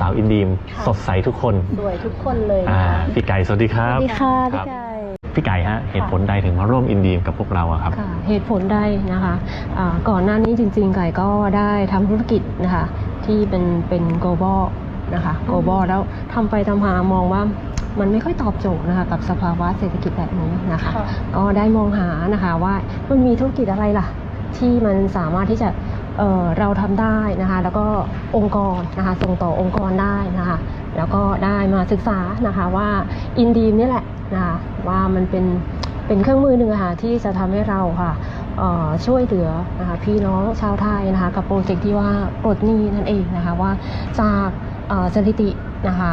สาวอินดีมค่ะ สดใสทุกคนสวยทุกคนเลยอ่านะคะพี่ไก่สวัสดีคสรัวับสดีค่ะครัพี่บไก่ พี่ไก่ฮะเหตุผลใดถึงมาร่วมอินดีมกับพวกเราอะครับ ค่ะเหตุผลได้นะคะอ่าก่อนหน้านี้จริงๆไก่ก็ได้ทำธุรกิจนะคะที่เป็นเป็น global นะคะ global แล้วทำไปทำมามองว่ามันไม่ค่อยตอบโจทย์นะคะกับสภาวะเศรษฐกิจแบบนี้นะคะ ค่ะ ก็ได้มองหานะคะว่ามันมีธุรกิจอะไรล่ะ ที่มันสามารถที่จะ เเราทำได้นะคะแล้วก็องค์กรนะคะส่งต่อองค์กรได้นะคะแล้วก็ได้มาศึกษานะคะว่าอินดีมนี่แหละนะคะว่ามันเป็นเป็นเครื่องมือหนึ่งค่ะที่จะทำให้เราค่ะช่วยเหลือนะคะพี่น้องชาวไทยนะคะกับโปรเจกต์ที่ว่าปลดหนี้นั่นเองนะคะว่าจากสถิตินะคะ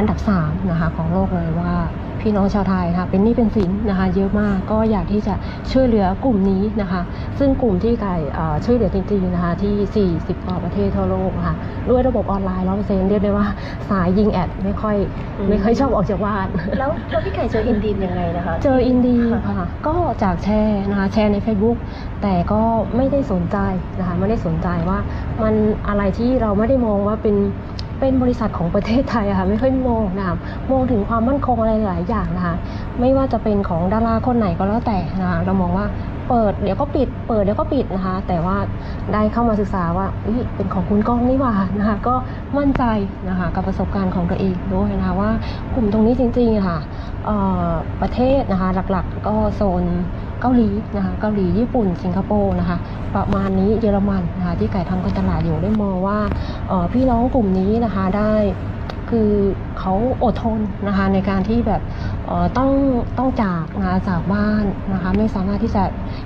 อันดับ3นะคะของโลกเลยว่าพี่น้องชาวไทยนะคะเป็นหนี้เป็นสินนะคะเยอะมากก็อยากที่จะช่วยเหลือกลุ่มนี้นะคะ ซึ่งกลุ่มที่ไก่เอ่อช่วยเหลือจริงๆนะคะที่ 40 กว่าประเทศทั่วโลกนะคะด้วยระบบออนไลน์ร้อยเปอร์เซ็นต์เรียกได้ว่าสายยิงแอดไม่ค่อยอืมไม่ค่อยชอบออกจากบ้าน แล้วแล้วพี่ไก่เจออินดีมยังไงนะคะ เจออินดีค่ะค่ะก็จากแชร์นะคะแชร์ใน Facebook แต่ก็ไม่ได้สนใจนะคะไม่ได้สนใจว่ามันอะไรที่เราไม่ได้มองว่าเป็น เป็นบริษัทของประเทศไทยอะค่ะไม่ค่อยมองนะคะมองถึงความมั่นคงอะไรหลายอย่างนะคะไม่ว่าจะเป็นของดาราคนไหนก็แล้วแต่นะคะเรามองว่าเปิดเดี๋ยวก็ปิด เปิดเดี๋ยวก็ปิดนะคะ แต่ว่าได้เข้ามาศึกษาว่าเป็นของคุณก้องนี่หว่านะคะ ก็มั่นใจนะคะกับประสบการณ์ของตัวเองด้วยนะคะว่ากลุ่มตรงนี้จริงๆะค่ะเอ่อประเทศนะคะหลักๆก็โซน เกาหลีนะคะเกาหลีญี่ปุ่น สิงคโปร์นะคะประมาณนี้เยอรมันนะคะที่ไก่ทำการตลาดอยู่ได้มองว่าพี่น้องกลุ่มนี้นะคะได้คือเขาอดทนนะคะในการที่แบบต้องต้องจากนะจากบ้านนะคะไม่สามารถที่จะ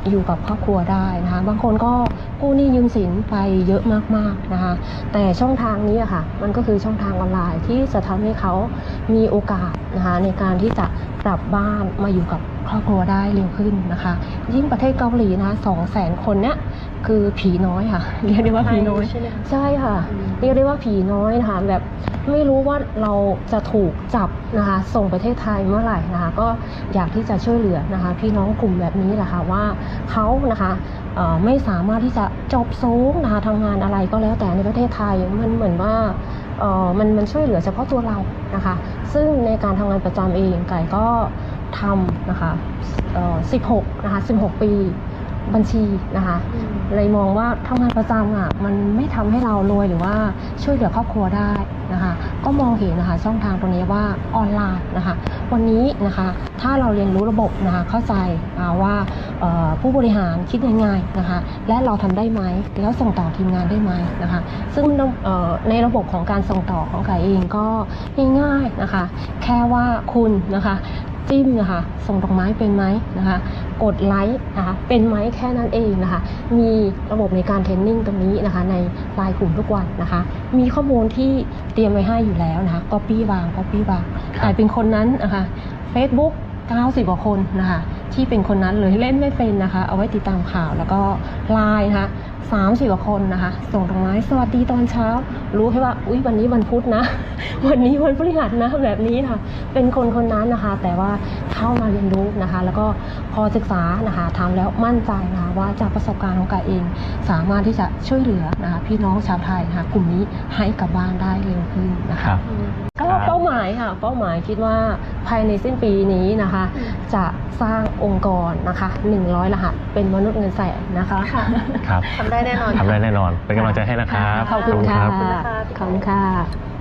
อยู่กับครอบครัวได้นะคะบางคนก็กู้หนี้ยืมสินไปเยอะมากๆนะคะแต่ช่องทางนี้อะค่ะมันก็คือช่องทางออนไลน์ที่จะทำให้เขามีโอกาสนะคะในการที่จะ กลับบ้านมาอยู่กับครอบครัวได้เร็วขึ้นนะคะ ยิ่งประเทศเกาหลีนะสองแสนคนเนี้ยคือผีน้อยค่ะ เรียกได้ว่าผีน้อย ใช่ไหมคะใช่ค่ะอืมเรียกได้ว่าผีน้อยนะคะแบบไม่รู้ว่าเราจะถูกจับนะคะส่งประเทศไทยเมื่อไหร่นะคะก็อยากที่จะช่วยเหลือนะคะ พี่น้องกลุ่มแบบนี้แหละค่ะว่าเขานะคะเอ่อไม่สามารถที่จะจบสูงนะคะทำงานอะไรก็แล้วแต่ในประเทศไทยมันเหมือนว่าเอ่อ มันมันช่วยเหลือเฉพาะตัวเรานะคะ ซึ่งในการทำงานประจำเองไก่ก็ทำนะคะเอ่อ16นะคะ16 ปี บัญชีนะคะอืมเลยมองว่าทำงานประจำอะมันไม่ทำให้เรารวยหรือว่าช่วยเหลือครอบครัวได้นะคะ ก็มองเห็นนะคะช่องทางตรงนี้ว่าออนไลน์นะคะ วันนี้นะคะถ้าเราเรียนรู้ระบบนะคะเข้าใจอ่าว่าเอ่อผู้บริหารคิดยังไงนะคะ และเราทำได้ไหมแล้วส่งต่อทีมงานได้ไหมนะคะ ซึ่งเอ่อในระบบของการส่งต่อของไก่เองก็ง่ายๆนะคะ แค่ว่าคุณนะคะ จิ้มนะคะ ส่งดอกไม้เป็นไหมนะคะ กดไลค์นะคะ เป็นไหมแค่นั้นเองนะคะ มีระบบในการเทรนนิ่งตรงนี้นะคะ ในไลน์กลุ่มทุกวันนะคะ มีข้อมูลที่เตรียมไว้ให้อยู่แล้วนะคะก็ปี้วางก็ปี้วางครับแต่เป็นคนนั้นนะคะ Facebook 90 กว่าคนนะคะ ที่เป็นคนนั้นเลยเล่นไม่เป็นนะคะ เอาไว้ติดตามข่าวแล้วก็ไลน์นะคะสามสิบกว่าคนนะคะ ส่งดอกไม้สวัสดีตอนเช้า รู้แค่ว่า อุ้ยวันนี้วันพุธนะ วันนี้วันพฤหัสนะแบบนี้ค่ะ เป็นคนคนนั้นนะคะ แต่ว่าเข้ามาเรียนรู้นะคะ แล้วก็พอศึกษานะคะทำแล้วมั่นใจนะคะว่าจากประสบการณ์ของกายเอง สามารถที่จะช่วยเหลือนะคะพี่น้องชาวไทยนะคะกลุ่มนี้ให้กลับบ้านได้เร็วขึ้นนะครัคะบอืมก็ ครับเป้าหมายค่ะเป้าหมายคิดว่าภายในสิ้นปีนี้นะคะอืมจะสร้างองค์กรนะคะ100 รหัสเป็นมนุษย์เงินแสนนะคะค่ะครับทำได้แน่นอนทำได้แน่นอน เป็นกำลังใจให้นะครับขอบคุณค่ะขอบคุณนะคะขอบคุณค่ะ